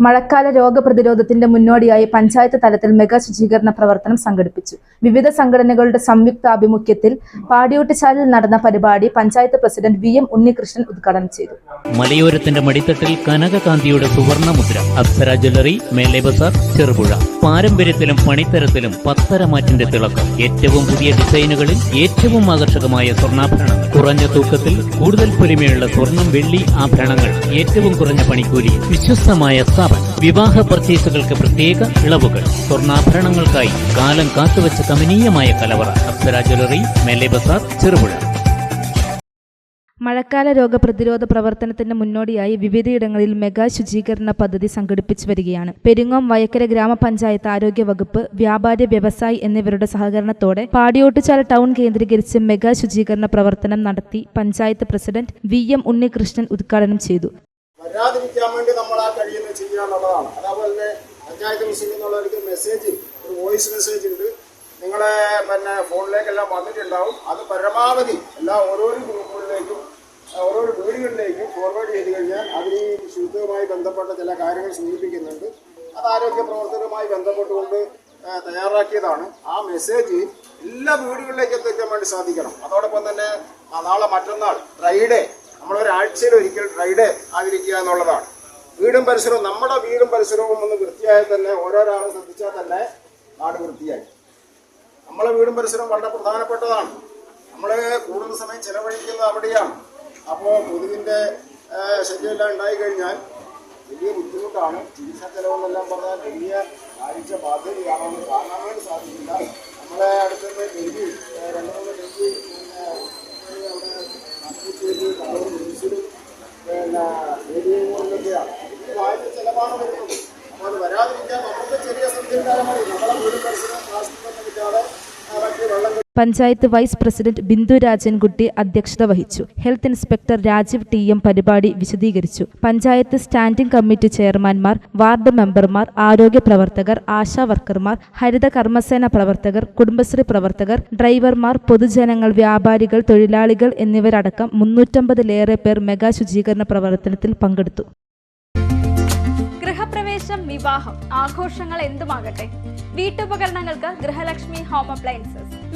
മഴക്കാല രോഗപ്രതിരോധത്തിന്റെ മുന്നോടിയായി പഞ്ചായത്ത് തലത്തിൽ മെഗാ ശുചീകരണ പ്രവർത്തനം സംഘടിപ്പിച്ചു. വിവിധ സംഘടനകളുടെ സംയുക്താഭിമുഖ്യത്തിൽ പാടിയോട്ടുചാലിൽ നടന്ന പരിപാടി panchayat president V M Unnikrishnan ഉദ്ഘാടനം ചെയ്തു. മലയോരത്തിന്റെ മടിത്തട്ടിൽ കനകകാന്തിയുടെ സുവർണ മുദ്ര അപ്സര ജ്വല്ലറി മേലെ ബസാർ ചെറുപുഴ. പാരമ്പര്യത്തിലും പണിത്തരത്തിലും പത്തരമാറ്റിന്റെ തിളക്കം. ഏറ്റവും പുതിയ ഡിസൈനുകളിൽ ഏറ്റവും ആകർഷകമായ സ്വർണാഭരണങ്ങൾ. കുറഞ്ഞ തൂക്കത്തിൽ കൂടുതൽ പൊലിമയുള്ള സ്വർണം വെള്ളി ആഭരണങ്ങൾ. ഏറ്റവും കുറഞ്ഞ പണിക്കൂലി. വിശ്വസ്തമായ സ്ഥാപനം വിവാഹ പർച്ചേസുകൾക്ക് പ്രത്യേക ഇളവുകൾ. സ്വർണാഭരണങ്ങൾക്കായി കാലം കാത്തുവച്ച കമനീയമായ കലവറ. അപ്സര ജ്വല്ലറി മെല്ലെ ബസാർ ചെറുപുഴ. മഴക്കാല രോഗപ്രതിരോധ പ്രവർത്തനത്തിന്റെ മുന്നോടിയായി വിവിധയിടങ്ങളിൽ മെഗാ ശുചീകരണ പദ്ധതി സംഘടിപ്പിച്ചു വരികയാണ്. പെരിങ്ങോം വയക്കര ഗ്രാമപഞ്ചായത്ത് ആരോഗ്യ വകുപ്പ് വ്യാപാരി വ്യവസായി എന്നിവരുടെ സഹകരണത്തോടെ പാടിയോട്ടുചാല ടൗൺ കേന്ദ്രീകരിച്ച് മെഗാ ശുചീകരണ പ്രവർത്തനം നടത്തി panchayat president V M Unnikrishnan ഉദ്ഘാടനം ചെയ്തു. വരാതിരിക്കാൻ വേണ്ടി നമ്മൾ ആ കഴിയുന്നത് ചെയ്യുക എന്നുള്ളതാണ് അതേപോലെ തന്നെ പഞ്ചായത്ത് എന്നുള്ളവർക്ക് മെസ്സേജ് ഒരു വോയിസ് മെസ്സേജ് ഉണ്ട്. നിങ്ങളെ പിന്നെ ഫോണിലേക്കെല്ലാം വന്നിട്ടുണ്ടാവും. അത് പരമാവധി എല്ലാ ഓരോരോ ഗ്രൂപ്പുകളിലേക്കും ഓരോരോ വീടുകളിലേക്കും ഫോർവേഡ് ചെയ്ത് കഴിഞ്ഞാൽ അതിന് ശുദ്ധവുമായി ബന്ധപ്പെട്ട ചില കാര്യങ്ങൾ സൂചിപ്പിക്കുന്നുണ്ട്. അത് ആരോഗ്യ പ്രവർത്തനവുമായി ബന്ധപ്പെട്ടുകൊണ്ട് തയ്യാറാക്കിയതാണ്. ആ മെസ്സേജ് എല്ലാ വീടുകളിലേക്ക് എത്തിക്കാൻ വേണ്ടി സാധിക്കണം. അതോടൊപ്പം തന്നെ നാളെ മറ്റന്നാൾ ഫ്രൈഡേ നമ്മൾ ഒരാഴ്ചയിൽ ഒരിക്കൽ ഫ്രൈഡേ ആചരിക്കുക എന്നുള്ളതാണ്. വീടും പരിസരവും നമ്മുടെ വീടും പരിസരവും ഒന്ന് വൃത്തിയായി തന്നെ ഓരോരാളും ശ്രദ്ധിച്ചാൽ തന്നെ നാട് വൃത്തിയായി. നമ്മളെ വീടും പരിസരവും വളരെ പ്രധാനപ്പെട്ടതാണ്. നമ്മൾ കൂടുതൽ സമയം ചെലവഴിക്കുന്നത് അവിടെയാണ്. അപ്പോൾ കൊതുകിന്റെ ശല്യമെല്ലാം ഉണ്ടായി കഴിഞ്ഞാൽ വലിയ ബുദ്ധിമുട്ടാണ്. ചികിത്സാ ചെലവെന്നെല്ലാം പറഞ്ഞാൽ വലിയ ആഴ്ച ബാധ്യതയാണെന്ന് പിന്നെ ഇത് ആഴ്ച ചെലവാണ് വരുന്നത്. അപ്പോൾ അത് വരാതിരിക്കാൻ നമുക്ക് ചെറിയ മതി നമ്മളെ വീട് പരിസരം പ്ലാസ്റ്റിക് ഒന്നും ഇല്ലാതെ ആ, മറ്റ് വെള്ളം പഞ്ചായത്ത് വൈസ് പ്രസിഡന്റ് ബിന്ദു രാജൻകുട്ടി അധ്യക്ഷത വഹിച്ചു. Health inspector Rajeev T M പരിപാടി വിശദീകരിച്ചു. പഞ്ചായത്ത് സ്റ്റാൻഡിംഗ് കമ്മിറ്റി ചെയർമാൻമാർ വാർഡ് മെമ്പർമാർ ആരോഗ്യ പ്രവർത്തകർ ആശാ വർക്കർമാർ ഹരിത കർമ്മസേന പ്രവർത്തകർ കുടുംബശ്രീ പ്രവർത്തകർ ഡ്രൈവർമാർ പൊതുജനങ്ങൾ വ്യാപാരികൾ തൊഴിലാളികൾ എന്നിവരടക്കം മുന്നൂറ്റമ്പതിലേറെ പേർ മെഗാ ശുചീകരണ പ്രവർത്തനത്തിൽ പങ്കെടുത്തു. ഗൃഹപ്രവേശം വിവാഹം ആഘോഷങ്ങൾ എന്തുമാകട്ടെ? വീട്ടുപകരണങ്ങൾക്ക് ഗൃഹലക്ഷ്മി ഹോം അപ്ലയൻസസ്.